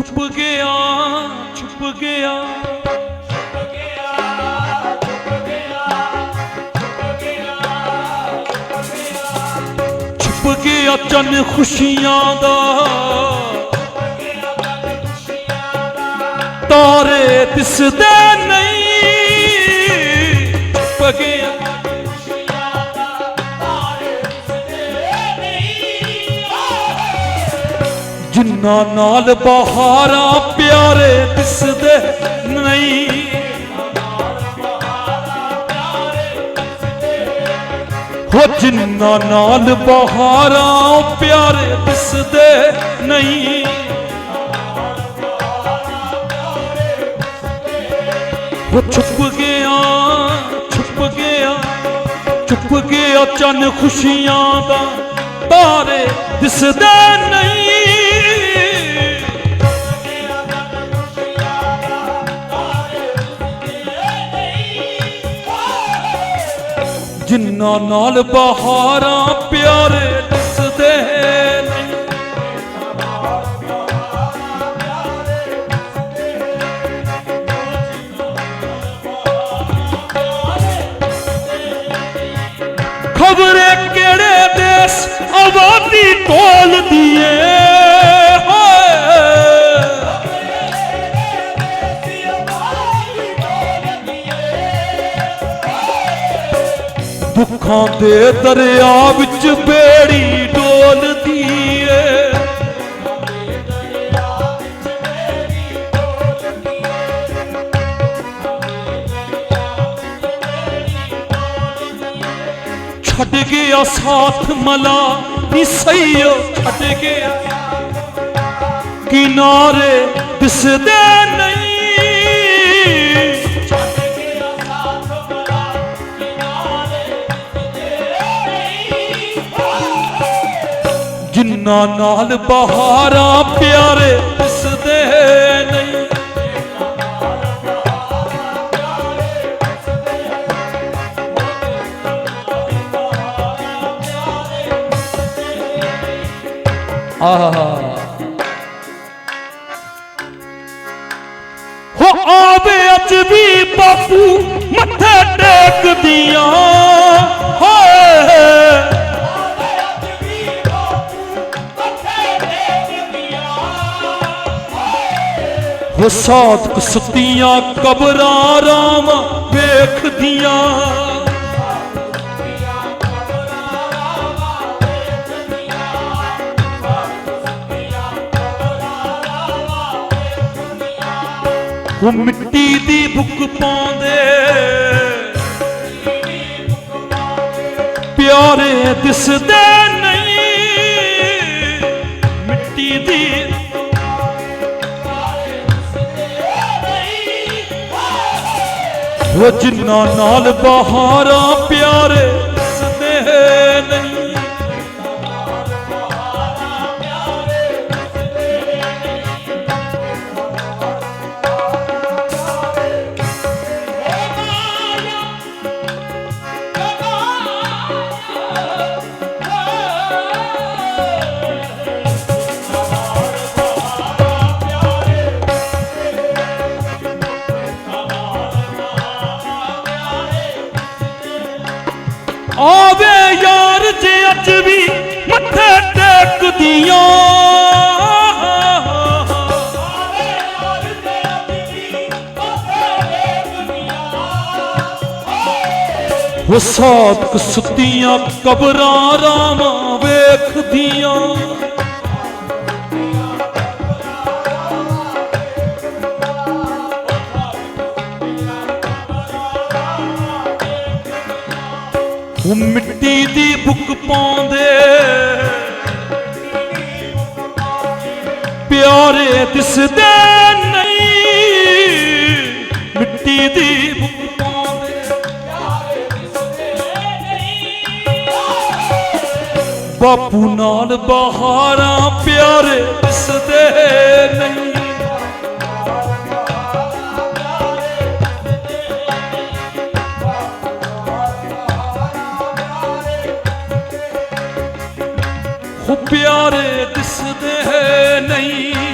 ਛੁਪ ਗਿਆ ਛੁਪ ਗਿਆ। ਛੁਪ ਗਿਆ ਚੰਨ ਖੁਸ਼ੀਆਂ ਦਾ। ਤਾਰੇ ਦਿਸਦੇ ਨਹੀਂ। ਜਿੰਨਾ ਨਾਲ ਬਹਾਰਾ ਪਿਆਰੇ ਦਿਸਦੇ ਨਹੀਂ। ਹੋ ਜਿੰਨਾ ਨਾਲ ਬਹਾਰਾ ਪਿਆਰੇ ਦਿਸਦੇ ਨਹੀਂ। ਹੋ ਛੁਪ ਗਿਆ ਛੁਪ ਗਿਆ ਛੁਪ ਗਿਆ ਚੰਨ ਖੁਸ਼ੀਆਂ ਦਾ। ਤਾਰੇ ਦਿਸਦੇ ਨਹੀਂ। ਜਿੰਨਾ ਨਾਲ ਬਹਾਰਾਂ ਪਿਆਰੇ ਦੱਸਦੇ ਨਹੀਂ ਖਬਰੇ ਕਿਹੜੇ ਦੇਸ ਆਵਾਦੀ ਟੋਲਦੀ ਏ? ਦੁੱਖਾਂ ਦੇ ਦਰਿਆ ਵਿੱਚ ਬੇੜੀ ਡੋਲਦੀ ਏ। ਛੱਡ ਗਿਆ ਸਾਥ ਮਲਾ ਨੀ ਸਈਓ ਛੱਡ ਗਿਆ। ਕਿਨਾਰੇ ਦਿਸਦੇ ਨਹੀਂ। ਜਿੰਨਾ ਨਾਲ ਬਹਾਰਾਂ ਪਿਆਰੇ ਦਿਸਦੇ ਨਹੀਂ। ਆਹਾ। ਹੋ ਆਵੇ ਅੱਜ ਵੀ ਬਾਪੂ ਮੱਥੇ ਟੇਕਦੀਆਂ ਹੋ ਸੁੱਤੀਆਂ ਕਬਰਾਂ ਰਾਮ ਵੇਖਦੀਆਂ। ਉਹ ਮਿੱਟੀ ਦੀ ਬੁੱਕ ਪਾਉਂਦੇ। ਪਿਆਰੇ ਦਿਸਦੇ ਉਹ ਜਿੰਨਾ ਨਾਲ ਬਹਾਰਾਂ ਪਿਆਰੇ। ਯਾਰ ਅੱਜ ਵੀ ਮੱਥੇ ਟੇਕਦੀਆਂ। ਉਹ ਸਾਧਕ ਸੁੱਤੀਆਂ ਕਬਰਾਂ ਰਾਵਾਂ ਵੇਖਦੀਆਂ। ਉਹ ਮਿੱਟੀ ਦੀ ਬੁੱਕ ਪਾਉਂਦੇ। ਪਿਆਰੇ ਦਿਸਦੇ ਨਹੀਂ। ਮਿੱਟੀ ਦੀ ਬੁੱਕ ਪਾਉਂਦੇ। ਬਾਪੂ ਨਾਲ ਬਹਾਰਾਂ ਪਿਆਰੇ ਦਿਸਦੇ ਨਹੀਂ। ਪਿਆਰੇ ਦਿਸਦੇ ਨਹੀਂ।